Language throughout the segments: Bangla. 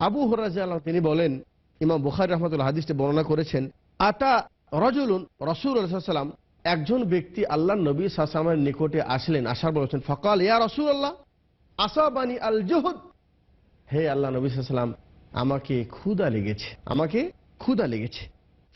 আবু হরাজ তিনি বলেন, ইমাম বুখারি রহমতুল্লাহ হাদিসটি বর্ণনা করেছেন, আতা রজুলুন রসুল সাল্লাম একজন ব্যক্তি আল্লাহ নবী সাসামের নিকটে আসলেন, আসার বলেছেন, ফকাল ইয়া রসুল আল্লাহ আসাবানি আল জহুদ হে আল্লাহ নবী সাল্লাম আমাকে ক্ষুদা লেগেছে, আমাকে ক্ষুদা লেগেছে।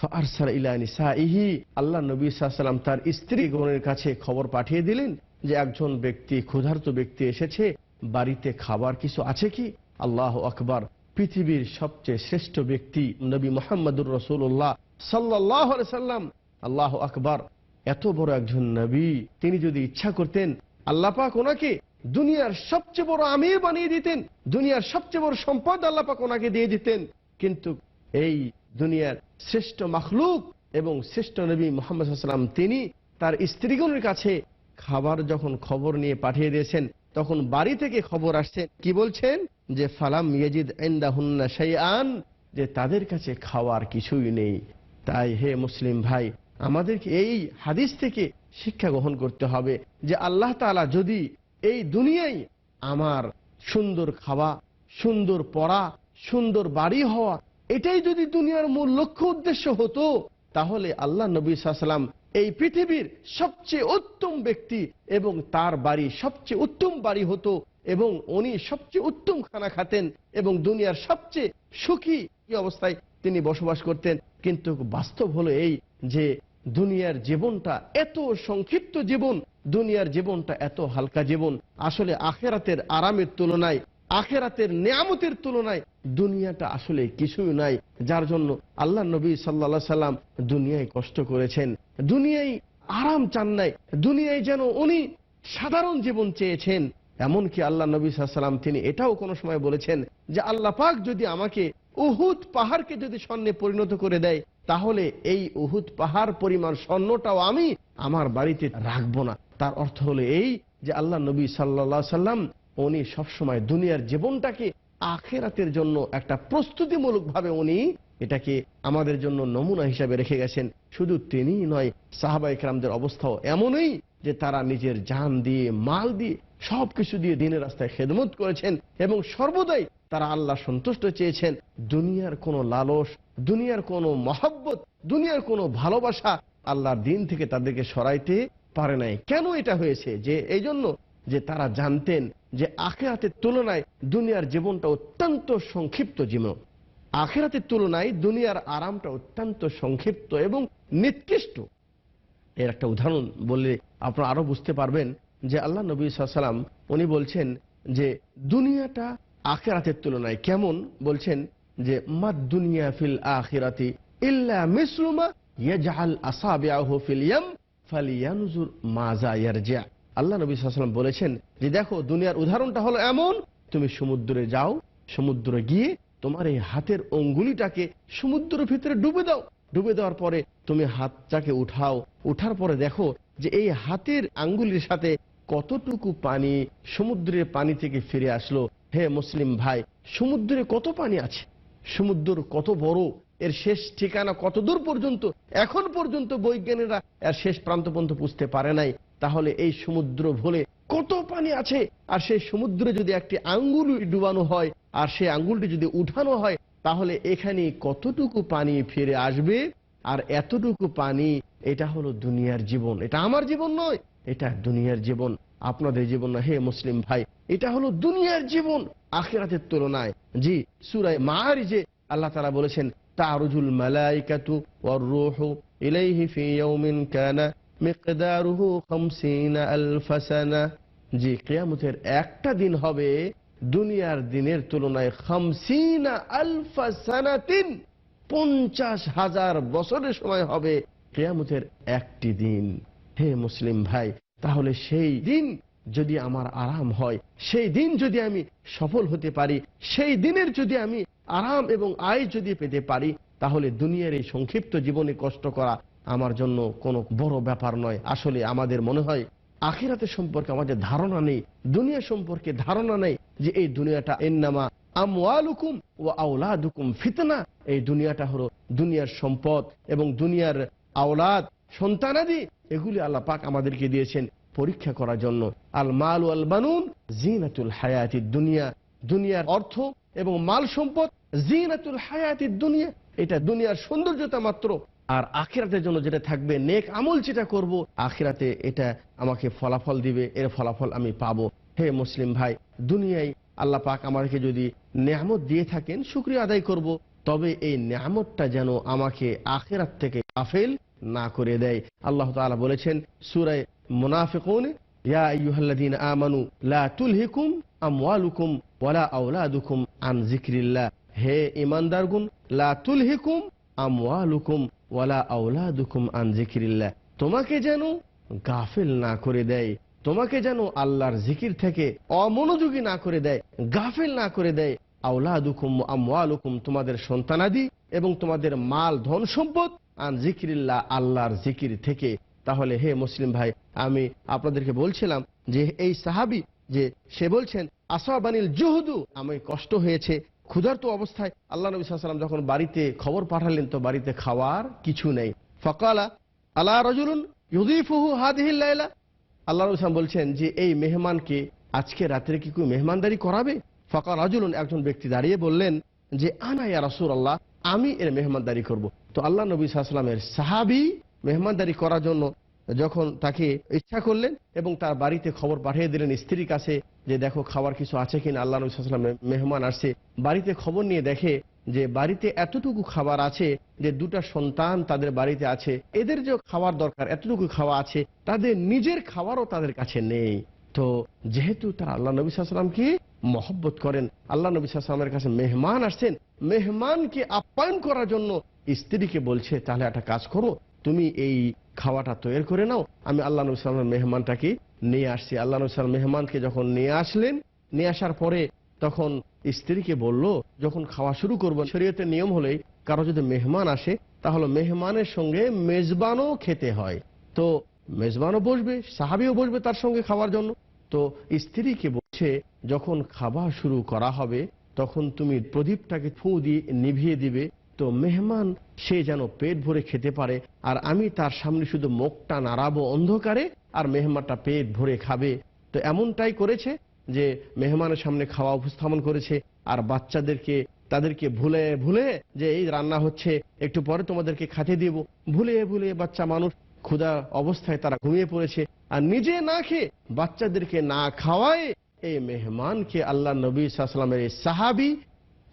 ফারসাল ইলা নিসাইহি আল্লাহ নবী সাল্লাম তার স্ত্রী গণের কাছে খবর পাঠিয়ে দিলেন যে একজন ব্যক্তি, ক্ষুধার্ত ব্যক্তি এসেছে, বাড়িতে খাবার কিছু আছে কি? আল্লাহ আকবার। পৃথিবীর সবচেয়ে শ্রেষ্ঠ ব্যক্তি নবী মোহাম্মদুর রসুল্লাহ সাল্লাহ সাল্লাম। আল্লাহ আকবার। এত বড় একজন নবী, তিনি যদি ইচ্ছা করতেন, আল্লাহ পাক ওনাকে দুনিয়ার সবচেয়ে বড় আমির বানিয়ে দিতেন, দুনিয়ার সবচেয়ে বড় সম্পদ আল্লাহ পাক ওনাকে দিয়ে দিতেন। কিন্তু এই দুনিয়ার শ্রেষ্ঠ মখলুক এবং শ্রেষ্ঠ নবী মোহাম্মদ তিনি তার স্ত্রীগণের কাছে খাবার যখন খবর নিয়ে পাঠিয়ে দিয়েছেন তখন বাড়ি থেকে খবর আসছে। কি বলছেন? যে, ফালাম ইয়েজিদ এন্দাহুন্না আন যে, তাদের কাছে খাওয়ার কিছুই নেই। তাই হে মুসলিম ভাই, আমাদেরকে এই হাদিস থেকে শিক্ষা গ্রহণ করতে হবে যে, আল্লাহ তাআলা যদি এই দুনিয়ায় আমার সুন্দর খাওয়া, সুন্দর পড়া, সুন্দর বাড়ি হওয়া, এটাই যদি দুনিয়ার মূল লক্ষ্য উদ্দেশ্য হতো, তাহলে আল্লাহ নবী সাল্লাম এই পৃথিবীর সবচেয়ে উত্তম ব্যক্তি এবং তার বাড়ি সবচেয়ে উত্তম বাড়ি হতো এবং উনি সবচেয়ে উত্তম খানা খাতেন এবং দুনিয়ার সবচেয়ে সুখী অবস্থায় তিনি বসবাস করতেন। কিন্তু বাস্তব হলো এই যে দুনিয়ার জীবনটা এত সংক্ষিপ্ত জীবন, দুনিয়ার জীবনটা এত হালকা জীবন। আসলে আখেরাতের আরামের তুলনায় আখেরাতের নিয়ামতের তুলনায় দুনিয়াটা আসলে কিছুই নাই, যার জন্য আল্লাহ নবী সাল্লা সাল্লাম দুনিয়ায় কষ্ট করেছেন। দুনিয়ায় আরাম চান নাই, দুনিয়ায় যেন উনি সাধারণ জীবন চেয়েছেন। এমনকি আল্লাহ নবী সাল্লাম তিনি এটাও কোনো সময় বলেছেন যে আল্লাহ পাক যদি আমাকে উহুদ পাহাড়কে যদি স্বর্ণে পরিণত করে দেয়, তাহলে এই উহুদ পাহাড় পরিমাণ স্বর্ণটাও আমি আমার বাড়িতে রাখব না। তার অর্থ হলো এই যে আল্লাহ নবী সাল্লা সাল্লাম উনি সবসময় দুনিয়ার জীবনটাকে আখেরাতের জন্য একটা প্রস্তুতিমূলক ভাবে উনি এটাকে আমাদের জন্য নমুনা হিসাবে রেখে গেছেন। শুধু তিনি নয়, সাহাবা ইকরামদের অবস্থাও এমনই যে তারা নিজের জান দিয়ে, মাল দিয়ে সবকিছু দিয়ে দিনের রাস্তায় খেদমত করেছেন এবং সর্বদাই তারা আল্লাহ সন্তুষ্ট চেয়েছেন। দুনিয়ার কোনো লালস, দুনিয়ার কোনো মহাব্বত, দুনিয়ার কোনো ভালোবাসা আল্লাহর দিন থেকে তাদেরকে সরাইতে পারে নাই। কেন এটা হয়েছে যে এই জন্য যে তারা জানতেন যে আখেরাতের তুলনায় দুনিয়ার জীবনটা অত্যন্ত সংক্ষিপ্ত জীবন। আখেরাতের তুলনায় দুনিয়ার আরামটা অত্যন্ত সংক্ষিপ্ত এবং নিকৃষ্ট। এর একটা উদাহরণ বললে আপনারা আরও বুঝতে পারবেন যে আল্লাহ নবী সাল্লাম উনি বলছেন যে দুনিয়াটা আখেরাতের তুলনায় কেমন? বলছেন যে, মাদ দুনিয়া ফিল আখিরাতি ইল্লা মিসলুমা ইয়াজআল আসাবিআহু ফিল ইয়াম ফালিয়ানজুর মাজা ইয়ারজা আল্লাহ নবী সাল্লাম বলেছেন যে দেখো, দুনিয়ার উদাহরণটা হলো এমন, তুমি সমুদ্রে যাও, সমুদ্রে গিয়ে তোমার এই হাতের অঙ্গুলিটাকে সমুদ্রের ভিতরে ডুবে দাও। ডুবে দেওয়ার পরে তুমি হাতটাকে উঠাও। উঠার পরে দেখো যে এই হাতের আঙ্গুলির সাথে কতটুকু পানি সমুদ্রের পানি থেকে ফিরে আসলো। হে মুসলিম ভাই, সমুদ্রে কত পানি আছে? সমুদ্র কত বড়? এর শেষ ঠিকানা কত দূর পর্যন্ত? এখন পর্যন্ত বৈজ্ঞানিকরা এর শেষ প্রান্ত পর্যন্ত বুঝতে পারে নাই। তাহলে এই সমুদ্র ভোলে কত পানি আছে? আর সেই সমুদ্রে যদি একটি আঙ্গুল ডুবানো হয়, আর সেই আঙ্গুলটি যদি উঠানো হয়, তাহলে এখানে কতটুকু পানি ফিরে আসবে? আর এতটুকু পানি, এটা হলো দুনিয়ার জীবন। এটা আমার জীবন নয়, এটা দুনিয়ার জীবন। আপনাদের জীবন না, হে মুসলিম ভাই, এটা হলো দুনিয়ার জীবন। আখেরাতের তুলনায়, জি, সুরায় মার যে আল্লাহ তারা বলেছেন তারুজুল মালাইকাতু ওয়ার রূহু ইলাইহি ফি ইয়াউমিন কানা মিকদারুহু 50 আলফ সানা। জি একটা দিন হবে, দুনিয়ার দিনের তুলনায় খামসিনা আলফা সানাতিন পঞ্চাশ হাজার বছরের সময় হবে কেয়ামতের একটি দিন। হে মুসলিম ভাই, তাহলে সেই দিন যদি আমার আরাম হয়, সেই দিন যদি আমি সফল হতে পারি, সেই দিনের যদি আমি আরাম এবং আয় যদি পেতে পারি, তাহলে দুনিয়ার এই সংক্ষিপ্ত জীবনে কষ্ট করা আমার জন্য কোনো বড় ব্যাপার নয়। আসলে আমাদের মনে হয় আখিরাতে সম্পর্কে আমাদের ধারণা নেই দুনিয়া সম্পর্কে ধারণা নেই যে এই দুনিয়াটা এন্নামা আমওয়ালুকুম ও আওলাদুকুম ফিতনা। এই দুনিয়াটা হলো দুনিয়ার সম্পদ এবং দুনিয়ার আওলাদ, সন্তানাদি। এগুলি আল্লাহ পাক আমাদেরকে দিয়েছেন পরীক্ষা করার জন্য। আল মাল আল বানুন, জিনাতুল হায়াতি দুনিয়া। দুনিয়ার অর্থ এবং মাল সম্পদ, জিনাতুল হায়াতি দুনিয়া। এটা দুনিয়ার সৌন্দর্যতা মাত্র। আর আখিরাতের জন্য যেটা থাকবে, নেক আমল যেটা করব, আখিরাতে এটা আমাকে ফলাফল দিবে, এর ফলাফল আমি পাবো। হে মুসলিম ভাই, দুনিয়ায় আল্লাহ পাক আমাদেরকে যদি নিয়ামত দিয়ে থাকেন, শুক্রিয়া আদায় করব, তবে এই নিয়ামতটা যেন আমাকে আখেরাত থেকে আফেল না করে দেয়। আল্লাহ তাআলা বলেছেন সূরায়ে মুনাফিকুন, ইয়া আইয়ুহাল্লাযীনা আমানু লা তুলহিকুম আমওয়ালুকুম ওয়ালা হে ঈমানদারগণ, লা তুলহিকুম আমওয়ালুকুম। ওয়ালা আওলাদুকুম আন যিকরিল্লাহ। তোমাকে যেন গাফিল না করে দেয়, তোমাকে যেন আল্লাহর জিকির থেকে অমনোযোগী না করে দেয়, গাফিল না করে দেয়। আউলাদুকুম আমওয়ালুকুম, তোমাদের সন্তানাদি এবং তোমাদের মাল, ধন সম্পদ আন জিকিরিল্লাহ আল্লাহর জিকির থেকে। তাহলে হে মুসলিম ভাই, আমি আপনাদেরকে বলছিলাম যে, এই সাহাবি যে সে বলছেন, আসাবানিল জুহুদু আমি কষ্ট হয়েছে ক্ষুধার্ত অবস্থায় আল্লাহ নবী সাল্লাম যখন বাড়িতে খবর পাঠালেন, তো বাড়িতে খাওয়ার কিছু নেই। ফকালা আল্লাহ রজুলুন ইউদিফুহু হাদিহিল্লাইলা আল্লাহ রসুলাম বলছেন যে, এই মেহমানকে আজকে রাত্রে কি কেউ মেহমানদারি করাবে? ফকা রাজুলুন, একজন ব্যক্তি দাঁড়িয়ে বললেন যে, আনা ইয়া রাসুল আল্লাহ আমি এর মেহমানদারি করব। তো আল্লাহ নবী সাল্লামের সাহাবি মেহমানদারি করার জন্য যখন তাকে ইচ্ছা করলেন এবং তার বাড়িতে খবর পাঠিয়ে দিলেন স্ত্রীর কাছে যে, দেখো, খাবার কিছু আছে কিনা? আল্লাহ নবী সাল্লাম মেহমান আসছে, বাড়িতে খবর নিয়ে দেখে যে, বাড়িতে এতটুকু খাবার আছে যে, দুটা সন্তান তাদের বাড়িতে আছে। এদের যে খাবার দরকার, এতটুকু খাওয়া আছে, তাদের নিজের খাবারও তাদের কাছে নেই। তো যেহেতু তারা আল্লাহ নবী সাল্লামকে মহব্বত করেন, আল্লাহ নবী সাল্লামের কাছে মেহমান আসছেন, মেহমানকে আপ্যায়ন করার জন্য স্ত্রীকে বলছে, তাহলে একটা কাজ করো, তুমি এই খাওয়াটা তৈরি করে নাও। আমি আল্লাহ নবী মেহমানটাকে নিয়ে আসছি। আল্লাহ নবী সাল্লাম মেহমানকে যখন নিয়ে আসলেন, নিয়ে আসার পরে তখন স্ত্রীকে বলল, যখন খাওয়া শুরু করব, শরীয়তের নিয়ম হলেই কারও যদি মেহমান আসে, তাহলে মেহমানের সঙ্গে মেজবানও খেতে হয়। তো মেজবানও বসবে, সাহাবিও বসবে তার সঙ্গে খাওয়ার জন্য। তো স্ত্রীকে বলছে, যখন খাবার শুরু করা হবে, তখন তুমি প্রদীপটাকে ফু দিয়ে নিভিয়ে দিবে তো মেহমান, সে যেন পেট ভরে খেতে পারে, আর আমি তার সামনে শুধু মুখটা নাড়াবো অন্ধকারে, আর মেহমানটা পেট ভরে খাবে। তো এমনটাই করেছে যে মেহমানের সামনে খাওয়া উপস্থাপন করেছে, আর বাচ্চাদেরকে, তাদেরকে ভুলে ভুলে যে এই রান্না হচ্ছে, একটু পরে তোমাদেরকে খাতে দিব। ভুলে ভুলে বাচ্চা মানুষ, ক্ষুধা অবস্থায় তারা ঘুমিয়ে পড়েছে। আর নিজে না খেয়ে বাচ্চাদেরকে না খাওয়ায়, এই মেহমানকে আল্লাহ নবী সাল্লামের এই সাহাবি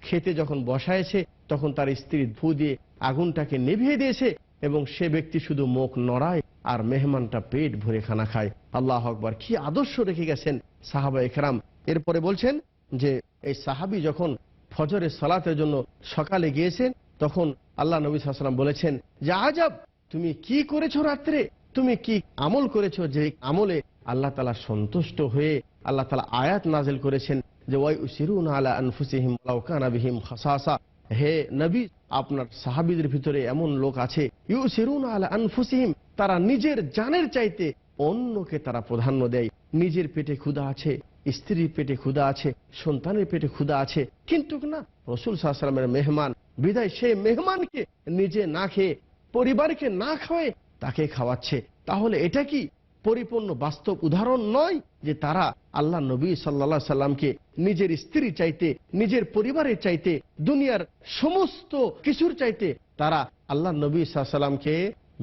খেতে যখন বসায়ছে তখন তার স্ত্রী ধু দিয়ে আগুনটাকে নিভিয়ে দিয়েছে এবং সে ব্যক্তি শুধু মুখ নড়ায় আর মেহমানটা পেট ভরে খানা খায়। আল্লাহ আকবর, কি আদর্শ রেখে গেছেন সাহাবা একরাম। এরপরে বলছেন যে, এই সাহাবি যখন ফজরের সালাতের জন্য সকালে গিয়েছেন, তখন আল্লাহ নবী সাল্লাম বলেছেন, যে আজাব, তুমি কি করেছ রাত্রে? তুমি কি আমল করেছ যে আমলে আল্লাহ তালা সন্তুষ্ট হয়ে আল্লাহ তালা আয়াত নাজেল করেছেন যে ওয়াই উসিরুন আলা আনফুসিহিম ওয়ালাউ কানা বিহিম খাসাসা। হে নবী, আপনার সাহাবিদের ভিতরে এমন লোক আছে ইউ সিরুন আলা আনফুসিহিম, তারা নিজের জানের চাইতে অন্যকে তারা প্রাধান্য দেয়। নিজের পেটে ক্ষুধা আছে, স্ত্রীর পেটে ক্ষুধা আছে, সন্তানের পেটে ক্ষুধা আছে। কিন্তু না, রসুল সাহসালামের মেহমান, বিদায় সে মেহমানকে নিজে না খেয়ে, পরিবারকে না খাওয়ায়, তাকে খাওয়াচ্ছে। তাহলে এটা কি পরিপূর্ণ বাস্তব উদাহরণ নয় যে তারা আল্লাহ নবী সাল্লা সাল্লামকে নিজের স্ত্রী চাইতে, নিজের পরিবারের চাইতে, দুনিয়ার সমস্ত কিছুর চাইতে তারা আল্লাহ নবী সাল্লামকে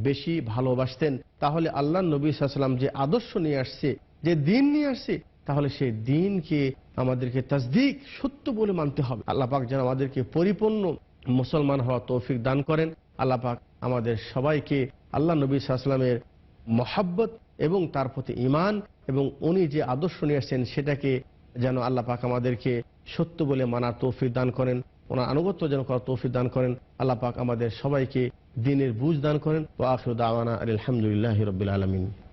বেশি ভালোবাসতেন। তাহলে আল্লাহ নবী সাল্লাম যে আদর্শ নিয়ে আসছে, যে দিন নিয়ে আসছে, তাহলে সেই দিনকে আমাদেরকে তাজদিক সত্য বলে মানতে হবে। আল্লাহ পাক যেন আমাদেরকে পরিপূর্ণ মুসলমান হওয়া তৌফিক দান করেন। আল্লাহ পাক আমাদের সবাইকে আল্লাহ নবী সাল্লামের মহাব্বত এবং তার প্রতি ইমান এবং উনি যে আদর্শ নিয়ে আসছেন সেটাকে যেন আল্লাহ পাক আমাদেরকে সত্য বলে মানার তৌফিক দান করেন, ওনার আনুগত্য যেন করার তৌফিক দান করেন, আল্লাহ পাক আমাদের সবাইকে দিনের বুঝ দান করেন। ও আখরুদ আওয়ানা আলহামদুলিল্লাহ রবিল আলমিন।